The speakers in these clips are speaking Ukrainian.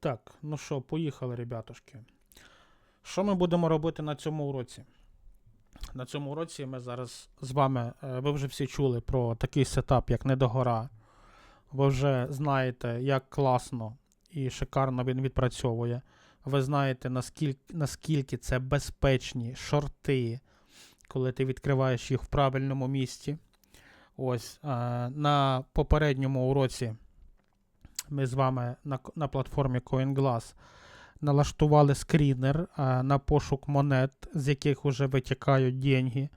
Так, ну що, поїхали, ребятушки. Що ми будемо робити на цьому уроці? На цьому уроці ми зараз з вами, е, ви вже всі чули про такий сетап, як недогора. Ви вже знаєте, як класно і шикарно він відпрацьовує. Ви знаєте, наскільки, наскільки це безпечні шорти, коли ти відкриваєш їх в правильному місці. Ось е, на попередньому уроці ми з вами на, на платформі CoinGlass налаштували скрінер е, на пошук монет, з яких вже витікають деньги,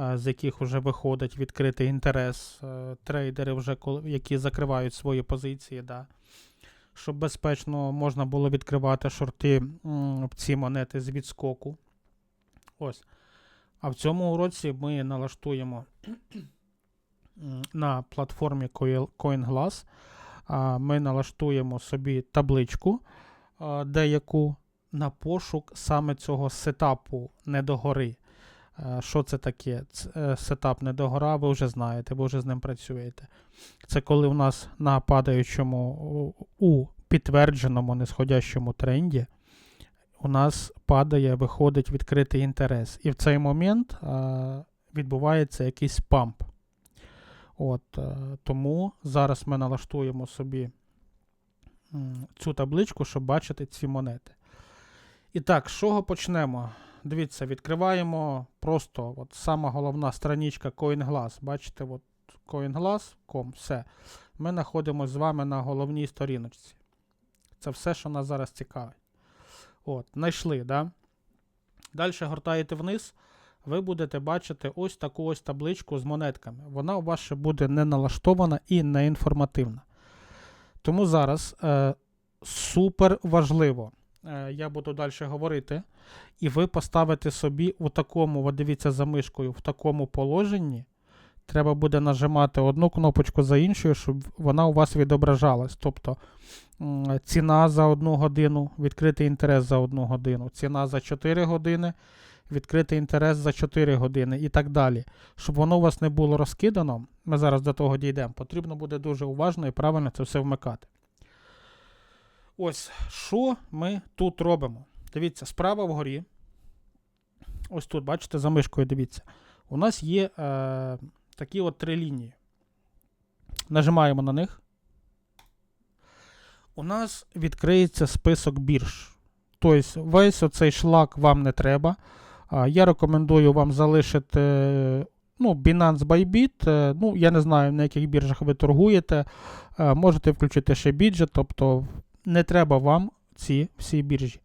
е, з яких вже виходить відкритий інтерес. е, Трейдери, вже, які закривають свої позиції. Да. Щоб безпечно можна було відкривати шорти ці монети з відскоку. Ось. А в цьому уроці ми налаштуємо на платформі CoinGlass ми налаштуємо собі табличку деяку на пошук саме цього сетапу недогори. Що це таке? Е, Сетап недогора, ви вже знаєте, ви вже з ним працюєте. Це коли у нас на падаючому у- підтвердженому нисходящому тренді у нас падає, виходить відкритий інтерес. І в цей момент відбувається якийсь памп. От, е, тому зараз ми налаштуємо собі цю табличку, щоб бачити ці монети. І так, з чого почнемо? Дивіться, відкриваємо просто от сама головна страничка CoinGlass. Бачите, от CoinGlass.com, все. Ми знаходимося з вами на головній сторіночці. Це все, що нас зараз цікавить. От, знайшли, да? Далі гортаєте вниз ви будете бачити ось таку ось табличку з монетками. Вона у вас ще буде не налаштована і не інформативна. Тому зараз е, супер важливо, е, я буду далі говорити, і ви поставите собі у такому, от дивіться за мишкою, в такому положенні. Треба буде нажимати одну кнопочку за іншою, щоб вона у вас відображалась. Тобто ціна за одну годину, відкритий інтерес за одну годину, ціна за 4 години, відкритий інтерес за 4 години і так далі. Щоб воно у вас не було розкидано, ми зараз до того дійдемо, потрібно буде дуже уважно і правильно це все вмикати. Ось, що ми тут робимо? Дивіться, справа вгорі. Ось тут, бачите, за мишкою дивіться. У нас є е, такі от три лінії. Нажимаємо на них. У нас відкриється список бірж. Тобто весь оцей шлак вам не треба. Я рекомендую вам залишити ну, Binance Bybit. е, Ну, я не знаю, на яких біржах ви торгуєте. Е, Можете включити ще біджет, тобто не треба вам ці всі біржі.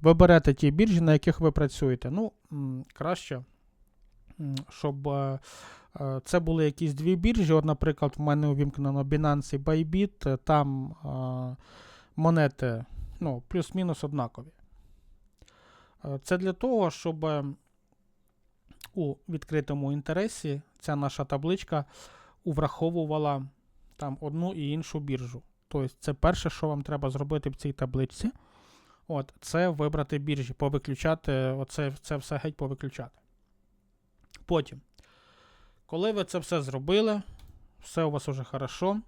Ви берете ті біржі, на яких ви працюєте. Ну, краще, щоб е, це були якісь дві біржі. От, наприклад, в мене увімкнено Binance і Bybit, там монети ну, плюс-мінус однакові. Е, Це для того, щоб е, у відкритому інтересі ця наша табличка враховувала там одну і іншу біржу. Тобто, це перше, що вам треба зробити в цій табличці. От, це вибрати біржі, повиключати, оце це все геть повиключати. Потім, коли ви це все зробили, все у вас уже хорошо.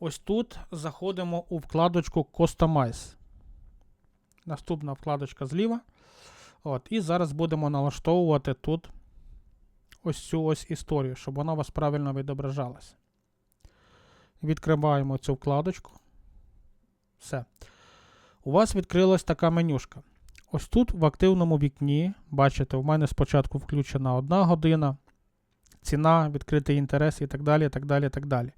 Ось тут заходимо у вкладочку Customize. Наступна вкладочка зліва. От, і зараз будемо налаштовувати тут ось цю ось історію, щоб вона у вас правильно відображалася. Відкриваємо цю вкладочку. Все. У вас відкрилась така менюшка. Ось тут в активному вікні, бачите, у мене спочатку включена одна година, ціна, відкритий інтерес і так далі. так далі, так далі.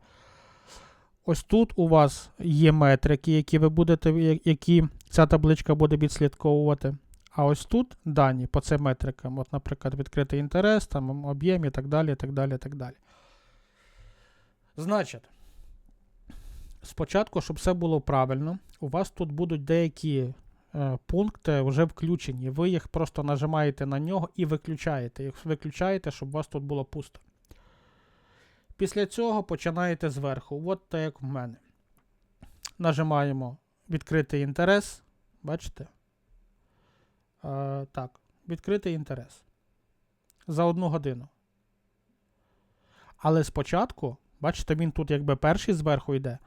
Ось тут у вас є метрики, які ви будете, які ця табличка буде відслідковувати. А ось тут дані по цим метрикам. От, наприклад, відкритий інтерес, там об'єм і так далі, і так далі, і так далі. Значить, спочатку, щоб все було правильно, у вас тут будуть деякі е, пункти вже включені. Ви їх просто нажимаєте на нього і виключаєте. Їх виключаєте, щоб у вас тут було пусто. Після цього починаєте зверху. От так як в мене. Нажимаємо відкритий інтерес. Бачите? Е, так, відкритий інтерес. За одну годину. Але спочатку, бачите, він тут якби перший зверху йде.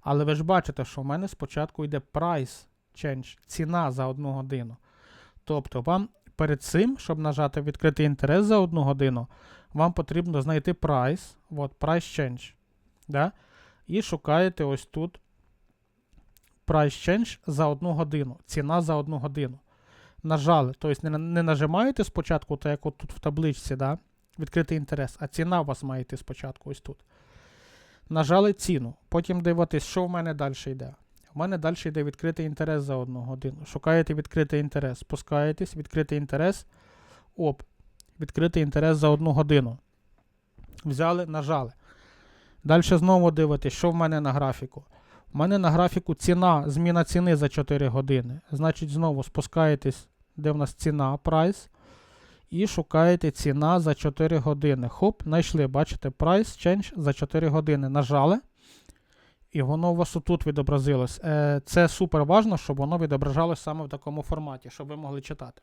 Але ви ж бачите, що в мене спочатку йде price change, ціна за одну годину. Тобто вам перед цим, щоб нажати відкритий інтерес за одну годину, вам потрібно знайти price, от, price change. Да? І шукаєте ось тут price change за одну годину. Ціна за одну годину. Нажали, тобто не, не нажимаєте спочатку, так як от тут в табличці, да? відкритий інтерес, а ціна у вас має йти спочатку ось тут. Нажали ціну. Потім дивитесь, що в мене далі йде. У мене далі йде відкритий інтерес за одну годину. Шукаєте відкритий інтерес, спускаєтесь, відкритий інтерес. Оп. Відкритий інтерес за одну годину. Взяли, нажали. Далі знову дивитесь, що в мене на графіку. У мене на графіку ціна, зміна ціни за 4 години. Значить, знову спускаєтесь, де в нас ціна, прайс. І шукаєте ціна за 4 години. Хоп, знайшли, бачите, price change за 4 години. Нажали. І воно у вас отут відобразилось. Е, Це супер важно, щоб воно відображалось саме в такому форматі, щоб ви могли читати.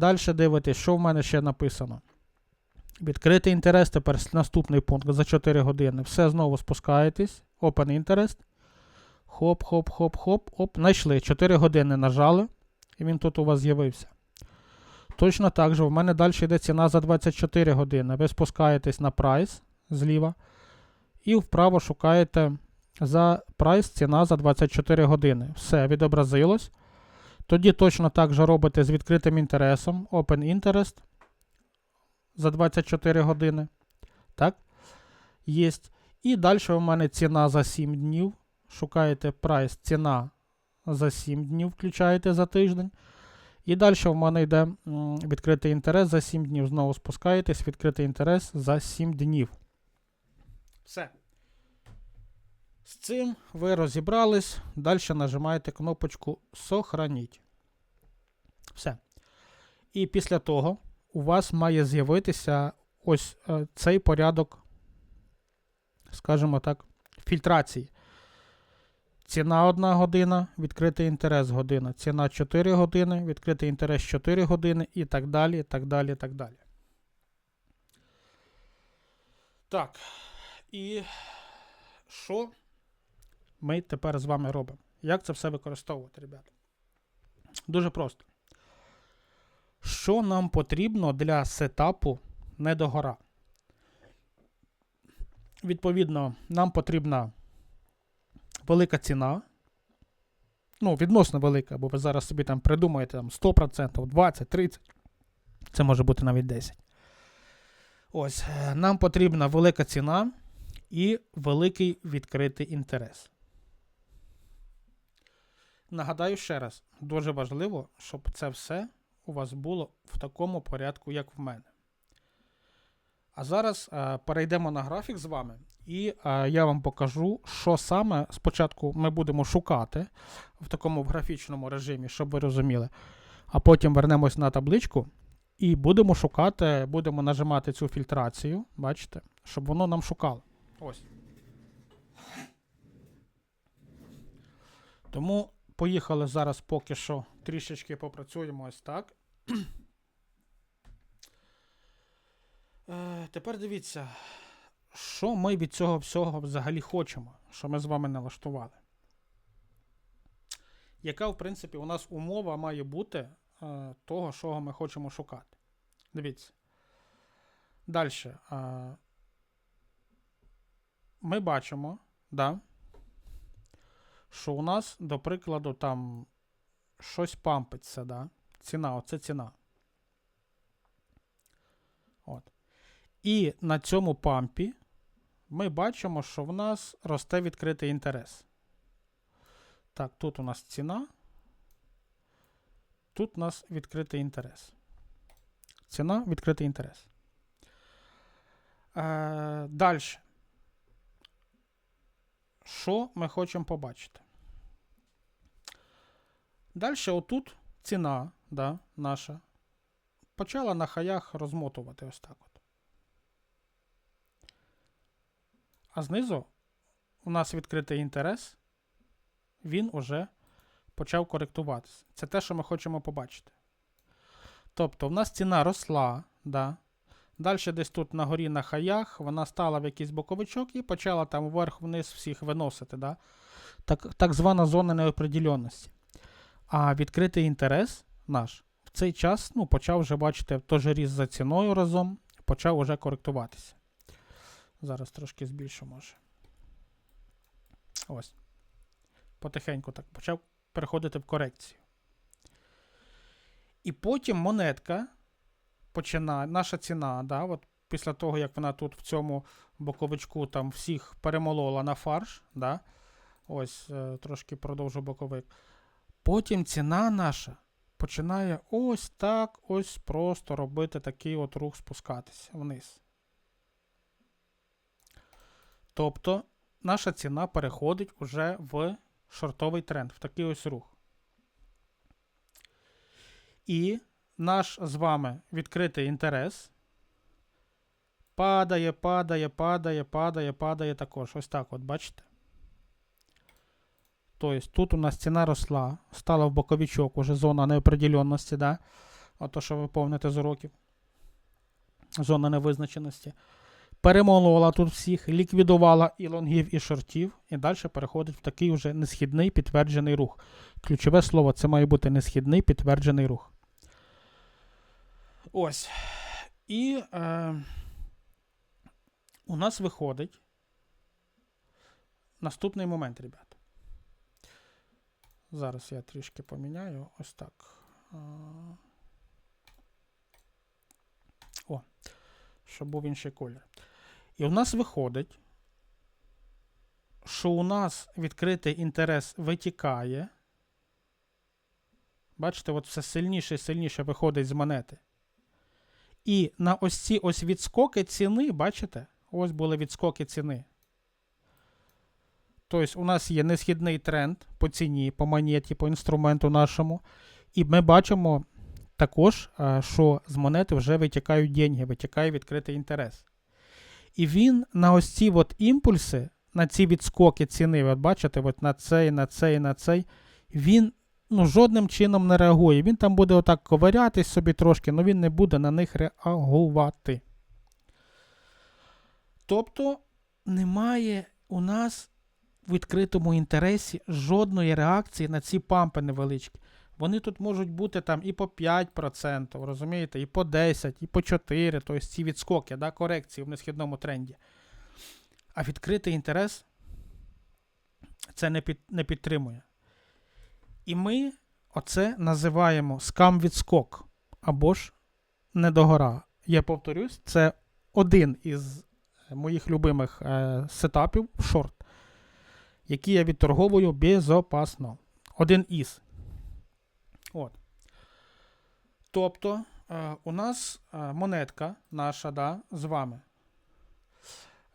Далі дивитесь, що в мене ще написано. Відкритий інтерес тепер наступний пункт за 4 години. Все знову спускаєтесь. Open interest. Хоп, хоп, хоп, хоп, оп. Знайшли. 4 години нажали. І він тут у вас з'явився. Точно так же, в мене далі йде ціна за 24 години. Ви спускаєтесь на прайс зліва. І вправо шукаєте за прайс ціна за 24 години. Все, відобразилось. Тоді точно так же робите з відкритим інтересом. Open Interest за 24 години. Так? Єсть. І далі у мене ціна за 7 днів. Шукаєте прайс ціна за 7 днів, включаєте за тиждень. І далі в мене йде відкритий інтерес за 7 днів. Знову спускаєтесь, відкритий інтерес за 7 днів. Все. З цим ви розібрались. Далі нажимаєте кнопочку Сохраніть. Все. І після того у вас має з'явитися ось е, цей порядок, скажімо так, фільтрації. Ціна 1 година, відкритий інтерес година. Ціна 4 години, відкритий інтерес 4 години і так далі, і так далі, і так далі. Так. І що ми тепер з вами робимо? Як це все використовувати, ребята? Дуже просто. Що нам потрібно для сетапу недогора? Відповідно, нам потрібна велика ціна. Ну, відносно велика, бо ви зараз собі там придумаєте там 100%, 20, 30%. Це може бути навіть 10%. Ось, е, нам потрібна велика ціна і великий відкритий інтерес. Нагадаю ще раз, дуже важливо, щоб це все у вас було в такому порядку, як в мене. А зараз е, перейдемо на графік з вами, і е, я вам покажу, що саме спочатку ми будемо шукати в такому графічному режимі, щоб ви розуміли. А потім вернемось на табличку і будемо шукати, будемо нажимати цю фільтрацію, бачите, щоб воно нам шукало. Ось. Тому поїхали зараз поки що трішечки попрацюємо ось так. Е, тепер дивіться, що ми від цього всього взагалі хочемо, що ми з вами налаштували. Яка, в принципі, у нас умова має бути е, того, що ми хочемо шукати. Дивіться. Далі. Е, ми бачимо, да, що у нас, до прикладу, там щось пампиться, да? Ціна, оце ціна. От. І на цьому пампі ми бачимо, що в нас росте відкритий інтерес. Так, тут у нас ціна. Тут у нас відкритий інтерес. Ціна, відкритий інтерес. Е, Далі. Що ми хочемо побачити? Далі, отут ціна да, наша почала на хаях розмотувати ось так. от. А знизу у нас відкритий інтерес, він уже почав коректуватися. Це те, що ми хочемо побачити. Тобто, в нас ціна росла, да, Далі десь тут на горі на хаях вона стала в якийсь боковичок і почала там вверх-вниз всіх виносити. Да? Так, так звана зона неопределенності. А відкритий інтерес наш в цей час ну, почав вже бачите, теж ріс за ціною разом, почав уже коректуватися. Зараз трошки збільшу може. Ось. Потихеньку так почав переходити в корекцію. І потім монетка починає, наша ціна, да, от після того, як вона тут в цьому боковичку там всіх перемолола на фарш, да, ось е, трошки продовжу боковик. Потім ціна наша починає ось так, ось просто робити такий от рух спускатися вниз. Тобто наша ціна переходить уже в шортовий тренд, в такий ось рух. І наш з вами відкритий інтерес падає, падає, падає, падає, падає також. Ось так от, бачите? Тобто тут у нас ціна росла, стала в боковичок, уже зона неопределенності, да? Ото, що ви помните з уроків. Зона невизначеності. Перемолола тут всіх, ліквідувала і лонгів, і шортів, і далі переходить в такий вже несхідний підтверджений рух. Ключове слово це має бути несхідний підтверджений рух. Ось. І е, у нас виходить наступний момент, ребят. Зараз я трішки поміняю. Ось так. О, щоб був інший колір. І у нас виходить, що у нас відкритий інтерес витікає. Бачите, от все сильніше і сильніше виходить з монети. І на ось ці ось відскоки ціни, бачите? Ось були відскоки ціни. Тобто, у нас є несхідний тренд по ціні, по монеті, по інструменту нашому. І ми бачимо також, що з монети вже витікають деньги, витікає відкритий інтерес. І він на ось ці от імпульси, на ці відскоки ціни, от бачите, от на цей, на цей, на цей, він ну, жодним чином не реагує. Він там буде отак ковирятись собі трошки, але він не буде на них реагувати. Тобто немає у нас в відкритому інтересі жодної реакції на ці пампи невеличкі. Вони тут можуть бути там і по 5%, розумієте, і по 10%, і по 4%, тобто ці відскоки, да, корекції в несхідному тренді. А відкритий інтерес це не, під, не підтримує. І ми оце називаємо скам-відскок або ж недогора. Я повторюсь, це один із моїх любимих е, сетапів шорт, які я відторговую безопасно. Один із. От. Тобто, е, у нас е, монетка наша, да, з вами.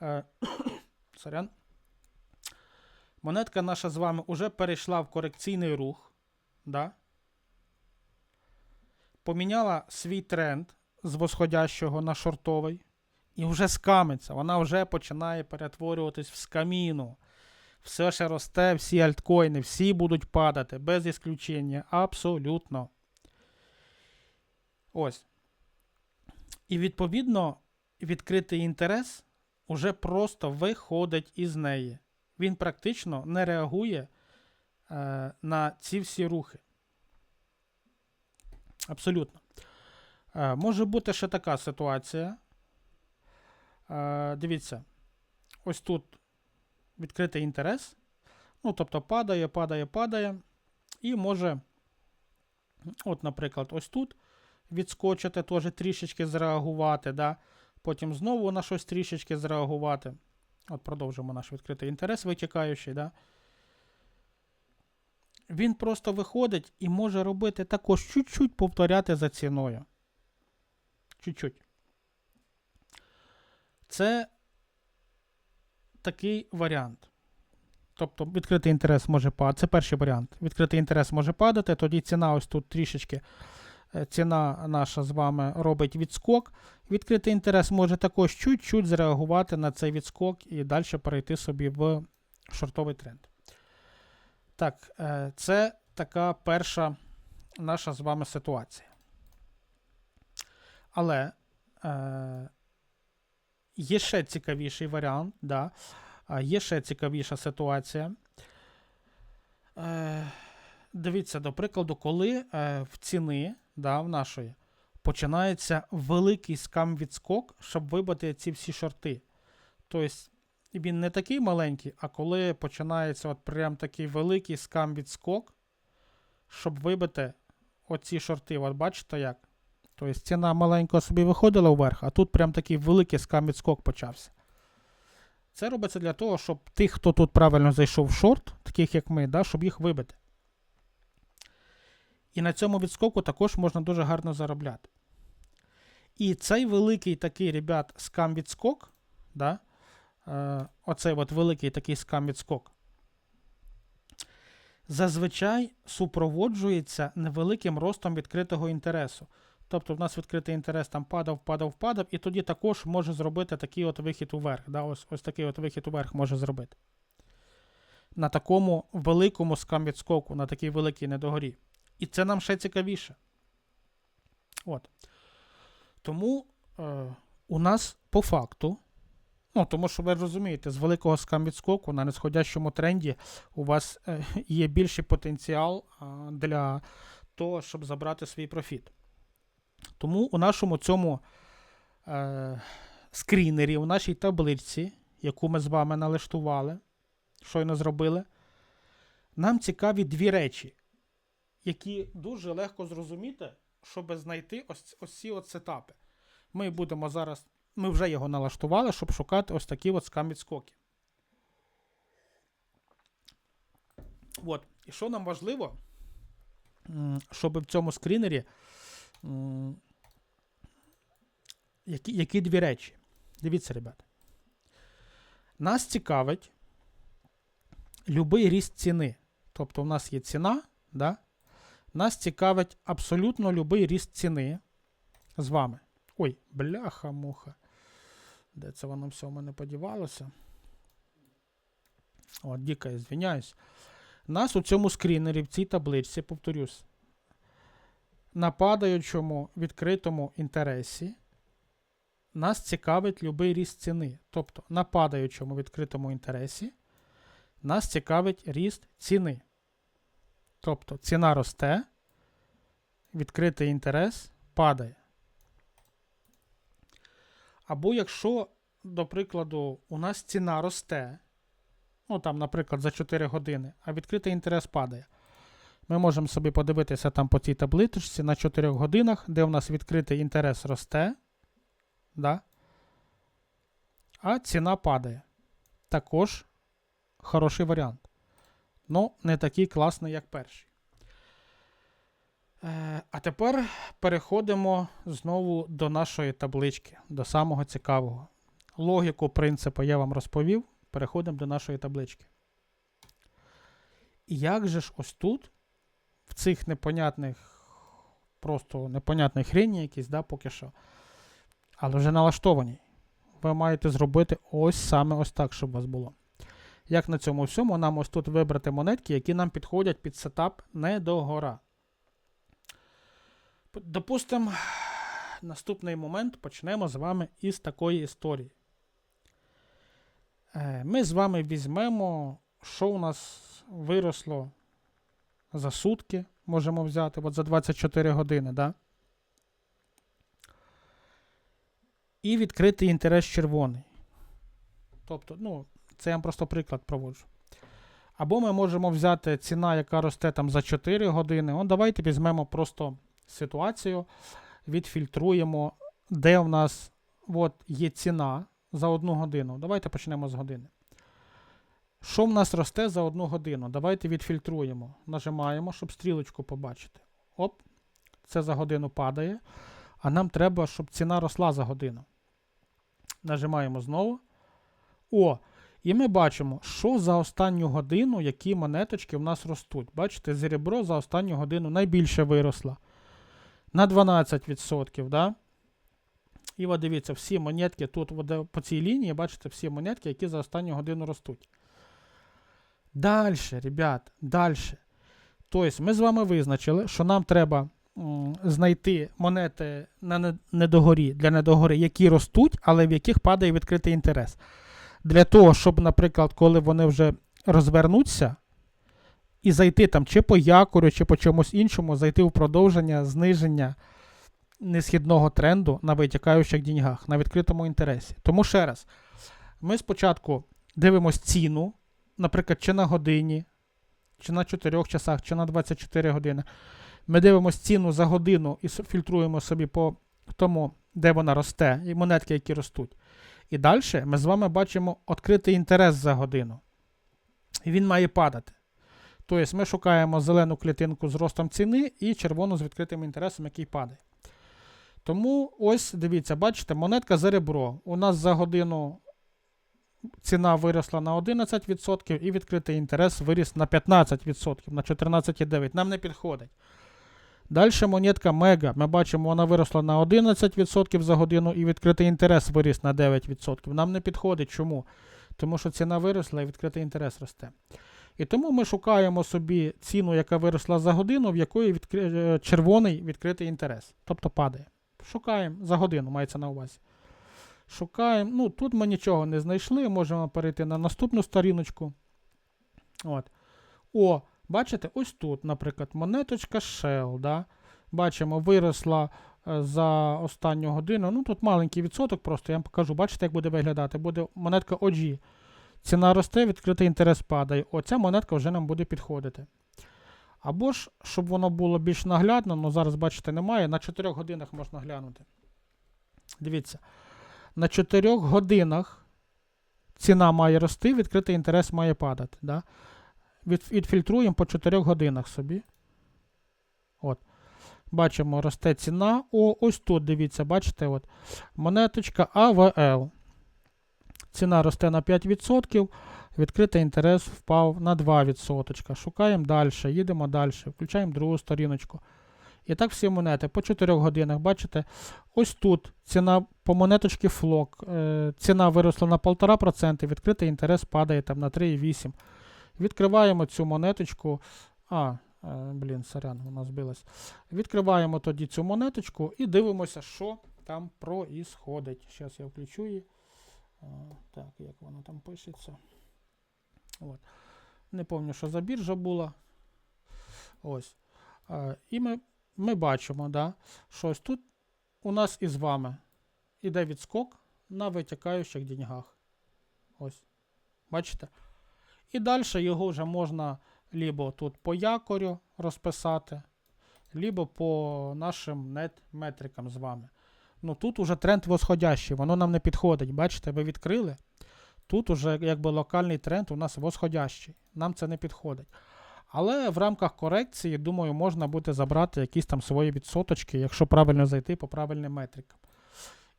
Е, сорян. Монетка наша з вами вже перейшла в корекційний рух. Да? Поміняла свій тренд з восходящого на шортовий. І вже скамиться. Вона вже починає перетворюватись в скаміну. Все ще росте, всі альткоїни, всі будуть падати, без ісключення. Абсолютно. Ось. І відповідно, відкритий інтерес уже просто виходить із неї. Він практично не реагує е, на ці всі рухи. Абсолютно. Е, може бути ще така ситуація. Е, дивіться, ось тут відкритий інтерес. Ну, тобто падає, падає, падає. І може, от, наприклад, ось тут відскочити, теж трішечки зреагувати. да? Потім знову на щось трішечки зреагувати. От продовжимо наш відкритий інтерес, витікаючий. Да? Він просто виходить і може робити також чуть-чуть повторяти за ціною. Чуть-чуть. Це такий варіант. Тобто відкритий інтерес може падати. Це перший варіант. Відкритий інтерес може падати, тоді ціна ось тут трішечки. е, Ціна наша з вами робить відскок. Відкритий інтерес може також чуть-чуть зреагувати на цей відскок і далі перейти собі в шортовий тренд. Так, е, це така перша наша з вами ситуація. Але е, є ще цікавіший варіант, да. є ще цікавіша ситуація. Е, дивіться, до прикладу, коли е, в ціни да, в нашої починається великий скам відскок, щоб вибити ці всі шорти. Тобто він не такий маленький, а коли починається от прям такий великий скам відскок, щоб вибити оці шорти. От бачите як? Тобто ціна маленько собі виходила вверх, а тут прям такий великий скам відскок почався. Це робиться для того, щоб тих, хто тут правильно зайшов в шорт, таких як ми, да, щоб їх вибити. І на цьому відскоку також можна дуже гарно заробляти. І цей великий такий, ребят, скам відскок, да, е, оцей от великий такий скам відскок, зазвичай супроводжується невеликим ростом відкритого інтересу. Тобто в нас відкритий інтерес там падав, падав, падав, і тоді також може зробити такий от вихід уверх. Да? Ось, ось такий от вихід уверх може зробити. На такому великому скам-відскоку, на такій великій недогорі. І це нам ще цікавіше. От. Тому е, у нас по факту, ну, тому що ви розумієте, з великого скам-відскоку на нисходящому тренді у вас е, є більший потенціал е, для того, щоб забрати свій профіт. Тому у нашому цьому е, скрінері, у нашій табличці, яку ми з вами налаштували, щойно зробили, нам цікаві дві речі, які дуже легко зрозуміти, щоб знайти ось, ось ці от сетапи. Ми будемо зараз, ми вже його налаштували, щоб шукати ось такі от скам-відскоки. От. І що нам важливо, щоб в цьому скрінері які, які дві речі? Дивіться, ребята. Нас цікавить любий ріст ціни. Тобто, у нас є ціна, да? Нас цікавить абсолютно любий ріст ціни з вами. Ой, бляха-муха. Де це воно все в мене подівалося? О, Діка, я звиняюсь. Нас у цьому скрінері, в цій табличці, повторюсь, на падаючому відкритому інтересі нас цікавить любий ріст ціни. Тобто на падаючому відкритому інтересі нас цікавить ріст ціни. Тобто ціна росте, відкритий інтерес падає. Або якщо, до прикладу, у нас ціна росте, ну там, наприклад, за 4 години, а відкритий інтерес падає. Ми можемо собі подивитися там по цій табличці на 4 годинах, де у нас відкритий інтерес росте, да? а ціна падає. Також хороший варіант. Ну, не такий класний, як перший. Е, а тепер переходимо знову до нашої таблички, до самого цікавого. Логіку принципу я вам розповів. Переходимо до нашої таблички. І як же ж ось тут, в цих непонятних, просто непонятних хрені якісь, да, поки що, але вже налаштовані, ви маєте зробити ось саме ось так, щоб у вас було. Як на цьому всьому, нам ось тут вибрати монетки, які нам підходять під сетап не до гора. Допустимо, наступний момент почнемо з вами із такої історії. Е, Ми з вами візьмемо, що у нас виросло за сутки, можемо взяти, от за 24 години, да? І відкритий інтерес червоний. Тобто, ну, це я вам просто приклад проводжу. Або ми можемо взяти ціна, яка росте там за 4 години. От давайте візьмемо просто ситуацію, відфільтруємо, де в нас от, є ціна за одну годину. Давайте почнемо з години. Що в нас росте за одну годину? Давайте відфільтруємо. Нажимаємо, щоб стрілочку побачити. Оп, це за годину падає. А нам треба, щоб ціна росла за годину. Нажимаємо знову. О! І ми бачимо, що за останню годину, які монеточки в нас ростуть. Бачите, зеребро за останню годину найбільше виросло. На 12%. Да? І от дивіться, всі монетки тут по цій лінії, бачите, всі монетки, які за останню годину ростуть. Далі, ребят, далі. Тобто, ми з вами визначили, що нам треба знайти монети на недогорі для недогори, які ростуть, але в яких падає відкритий інтерес. Для того, щоб, наприклад, коли вони вже розвернуться, і зайти там чи по якорю, чи по чомусь іншому, зайти в продовження, зниження несхідного тренду на витікаючих деньгах, на відкритому інтересі. Тому ще раз, ми спочатку дивимося ціну, наприклад, чи на годині, чи на 4 часах, чи на 24 години. Ми дивимося ціну за годину і фільтруємо собі по тому, де вона росте, і монетки, які ростуть. І далі ми з вами бачимо відкритий інтерес за годину. І він має падати. Тобто ми шукаємо зелену клітинку з ростом ціни і червону з відкритим інтересом, який падає. Тому ось дивіться, бачите, монетка за ребро. У нас за годину ціна виросла на 11% і відкритий інтерес виріс на 15%, на 14,9%. Нам не підходить. Далі монетка Мега. Ми бачимо, вона виросла на 11% за годину і відкритий інтерес виріс на 9%. Нам не підходить. Чому? Тому що ціна виросла і відкритий інтерес росте. І тому ми шукаємо собі ціну, яка виросла за годину, в якої відкри... е, червоний відкритий інтерес. Тобто падає. Шукаємо за годину, мається на увазі. Шукаємо. Ну, тут ми нічого не знайшли. Можемо перейти на наступну сторіночку. От. О, бачите, ось тут, наприклад, монеточка Shell. Да? Бачимо, виросла е, за останню годину. Ну, тут маленький відсоток, просто я вам покажу. Бачите, як буде виглядати? Буде монетка OG. Ціна росте, відкритий інтерес падає. Оця монетка вже нам буде підходити. Або ж, щоб воно було більш наглядно, ну зараз, бачите, немає. На 4 годинах можна глянути. Дивіться. На 4 годинах ціна має рости, відкритий інтерес має падати. Да? Від, відфільтруємо по 4 годинах собі. От. Бачимо, росте ціна. О, ось тут, дивіться, бачите, от. монеточка АВЛ. Ціна росте на 5%, відкритий інтерес впав на 2%. Шукаємо далі, їдемо далі, включаємо другу сторіночку. І так всі монети по 4 годинах. Бачите, ось тут ціна по монеточці флок. Е, ціна виросла на 1,5%, відкритий інтерес падає там на 3,8%. Відкриваємо цю монеточку. А, е, блін, сорян, вона збилась. Відкриваємо тоді цю монеточку і дивимося, що там проїсходить. Зараз я включу її. Так, як воно там пишеться. От. Не пам'ятаю, що за біржа була. Ось. І ми, ми бачимо, да, що ось тут у нас із вами іде відскок на витікаючих деньгах. Ось. Бачите? І далі його вже можна либо тут по якорю розписати, либо по нашим нет-метрикам з вами. Ну тут уже тренд восходящий, воно нам не підходить. Бачите, ви відкрили. Тут уже якби локальний тренд у нас восходящий. Нам це не підходить. Але в рамках корекції, думаю, можна буде забрати якісь там свої відсоточки, якщо правильно зайти по правильним метрикам.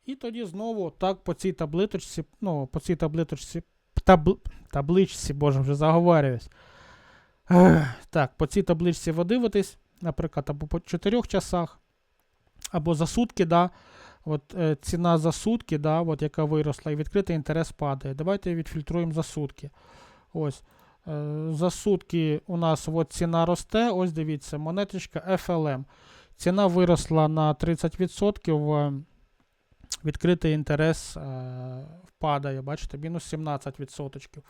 І тоді знову так по цій табличці, ну, по цій табличці, табл, табличці, боже, вже заговорююсь. Ех, Так, по цій табличці ви дивитесь, наприклад, або по 4 часах, або за сутки, да, От е, ціна за сутки, да, от, яка виросла, і відкритий інтерес падає. Давайте відфільтруємо за сутки. Ось. Е, за сутки у нас от ціна росте. Ось дивіться, монеточка FLM. Ціна виросла на 30%. Е, Відкритий інтерес е, впадає. Бачите, мінус 17%.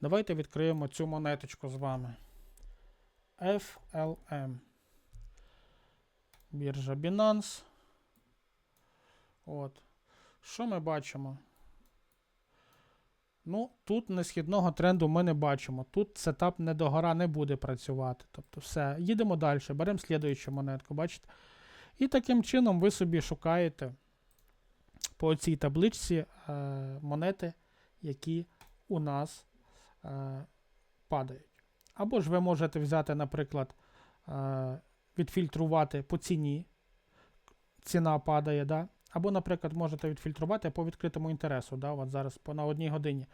Давайте відкриємо цю монеточку з вами. FLM. Біржа Binance. От. Що ми бачимо? Ну, тут несхідного тренду ми не бачимо. Тут сетап не догора не буде працювати. Тобто все. Їдемо далі. Беремо слідуючу монетку, бачите? І таким чином ви собі шукаєте по цій табличці е, монети, які у нас е, падають. Або ж ви можете взяти, наприклад, е, відфільтрувати по ціні. Ціна падає, да? Або, наприклад, можете відфільтрувати по відкритому інтересу. Да? От зараз по, на одній годині,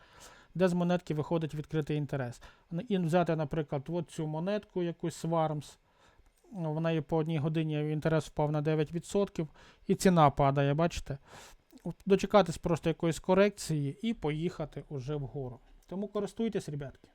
де з монетки виходить відкритий інтерес. І взяти, наприклад, от цю монетку, якусь Swarms, в неї по одній годині інтерес впав на 9%, і ціна падає, бачите? Дочекатись просто якоїсь корекції і поїхати уже вгору. Тому користуйтесь, ребятки.